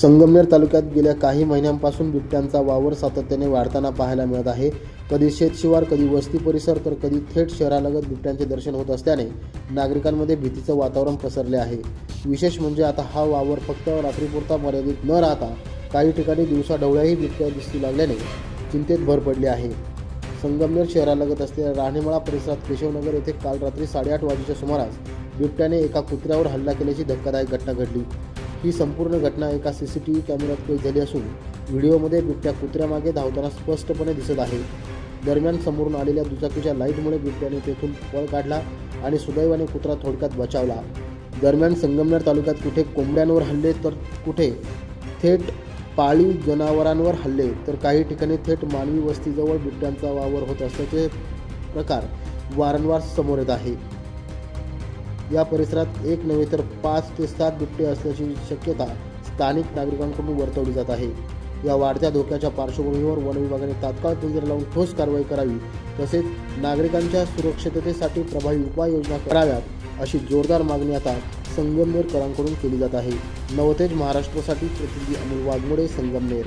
संगमनेर तालुक्यात गेल्या काही महिन्यांपासून बिबट्यांचा वावर सातत्याने वाढताना पाहायला मिळत आहे. कधी शेतशिवार कधी वस्ती परिसर तर कधी थेट शहरालगत बिबट्यांचे दर्शन होत असल्याने नागरिकांमध्ये भीतीचं वातावरण पसरले आहे. विशेष म्हणजे आता हा वावर फक्त रात्रीपुरता मर्यादित न राहता काही ठिकाणी दिवसा ढवळ्याही बिबट्या दिसू लागल्याने चिंतेत भर पडली आहे. संगमनेर शहरालगत असलेल्या राहणेमाळा परिसरात केशवनगर येथे काल रात्री साडेआठ वाजेच्या सुमारास बिबट्याने एका कुत्र्यावर हल्ला केल्याची धक्कादायक घटना घडली. ही संपूर्ण घटना एका सी सी टी व्ही कॅमेऱ्यात कैद झाली असून व्हिडिओमध्ये बिबट्या कुत्र्यामागे धावताना स्पष्टपणे दिसत आहे. दरम्यान समोरून आलेल्या दुचाकीच्या लाईटमुळे बिबट्याने तेथून पळ काढला आणि सुदैवाने कुत्रा थोडक्यात बचावला. दरम्यान संगमनेर तालुक्यात कुठे कोंबड्यांवर हल्ले तर कुठे थेट पाळीव जनावरांवर हल्ले तर काही ठिकाणी थेट मानवी वस्तीजवळ बिबट्यांचा वावर होत असल्याचे प्रकार वारंवार समोर येत आहे. या परिसरात एक नव्हे तर पाच ते सात बिबटे असल्याची शक्यता स्थानिक नागरिकांकडून वर्तवली जात आहे. या वाढत्या धोक्याच्या पार्श्वभूमीवर वन विभागाने तात्काळ पिंजरा लावून ठोस कारवाई करावी तसेच नागरिकांच्या सुरक्षिततेसाठी प्रभावी उपाययोजना कराव्यात अशी जोरदार मागणी आता संगमनेरकरांकडून केली जात आहे. नवतेज महाराष्ट्रासाठी प्रतिनिधी अमोल वाघमोडे संगमनेर.